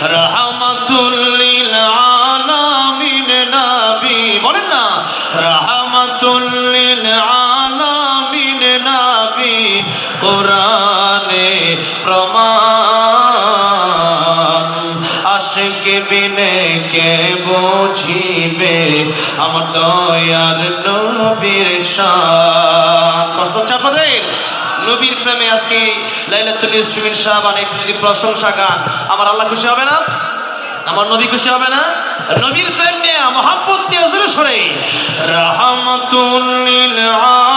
রাহমাতুল্লিল আলামিন নবী, বলেন না, রাহমাতুল্লিল আলামিন নবী, কোরআনে প্রমাণ, আশিক বিনে কে বুঝিবে, আমার দয়ার নবীর শান। কষ্ট হচ্ছে আপনাদের? নবীর প্রেমে আজকে লাইলাতুল ইসমিন শাহবান একটু যদি প্রশংসা গান, আমার আল্লাহ খুশি হবে না? আমার নবী খুশি হবে না? নবীর প্রেম নিয়ে, মহাব্বত নিয়ে সরে। রাহমাতুল্লিল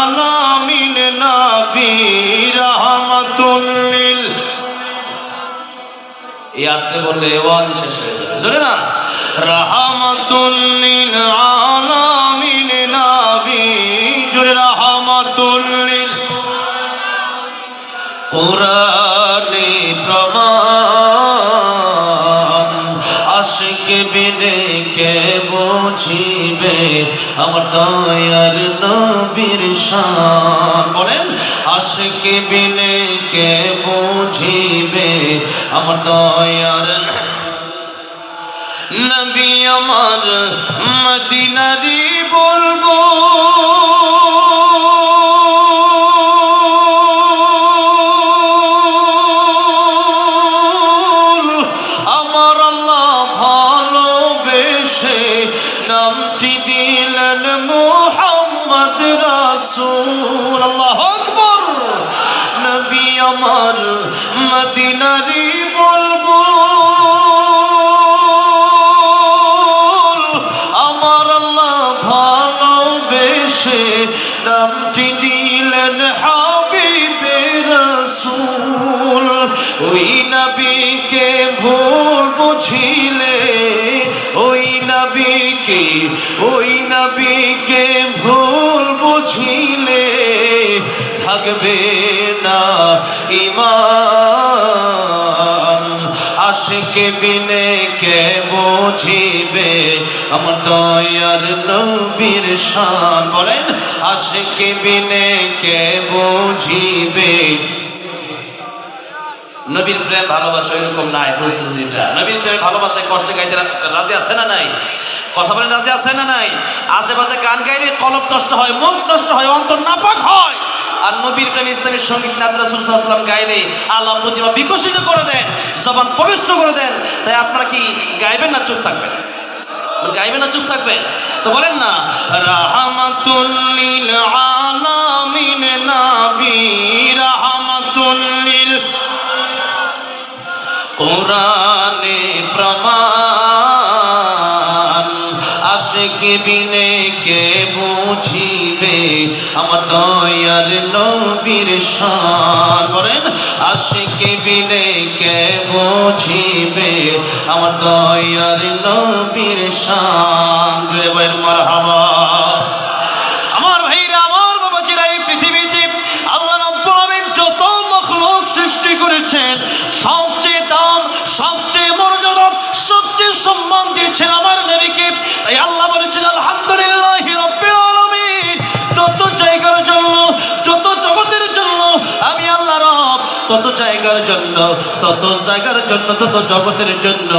আলামিন নবী রাহমাতুল্লিল এই আসতে বললে ওয়াজ শেষ হয়ে যাবে। না? রাহমাতুল্লিল আলামিন কোরআনে প্রমাণ, আশিক বিনে কে বুঝিবে? আমার দয়ার নবীর শান। বলেন, আশিক বিনে কে বুঝিবে? আমার দয়ার নবী আমার মদিনারি নামটি দিলেন মোহাম্মদ রাসূল। আল্লাহ আকবর। নবী আমার মদিনারি বলব আমার আল্লাহ ভালোবেসে নামটি দিলেন হাবিবে রসুল। ওই নবীকে নবীকে, ওই নবীকে ভুল বুঝিলে থাকবে না ইমান। আশিকে বিনে কে বুঝিবে? আমার দয়ার নবীর শান। বলেন, আশিকে বিনে কে বুঝিবে? নবীর প্রেম, ভালোবাসা এরকম নাই যেটা নবীর প্রেম, ভালোবাসায় কষ্টে গাইতে রাজি আছে না নাই? কথা বলেন, রাজি আছে না নাই? আশেপাশে গান গাইলে কলব নষ্ট হয় মুখ নষ্ট হয়, অন্তর নাপাক হয়। আর নবীর প্রেম ইসলামী সংগীত নাদ রাসুল সাল্লাম গাইলে আল্লাহ প্রতিভা বিকশিত করে দেন, জবান পবিত্র করে দেন। তাই আপনারা কি গাইবেন না চুপ থাকবেন? গাইবেন না চুপ থাকবেন? তো বলেন না রাহমাতুল্লিল আলামিন নবী বিনে কে বুঝিবে? আমার দয়ার নবীর শান। বলেন, আশিক বিনে কে বুঝিবে? আমার দয়ার নবীর শান। বলেন, মারহাবা। তত জায়গার জন্য, তত জায়গার জন্য, তত জগতের জন্য।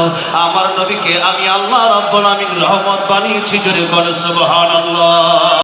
আমার নবীকে আমি আল্লাহ রব্বুল আমিন রহমত বানিয়েছি, জোরে গণেশ সুবহানাল্লাহ।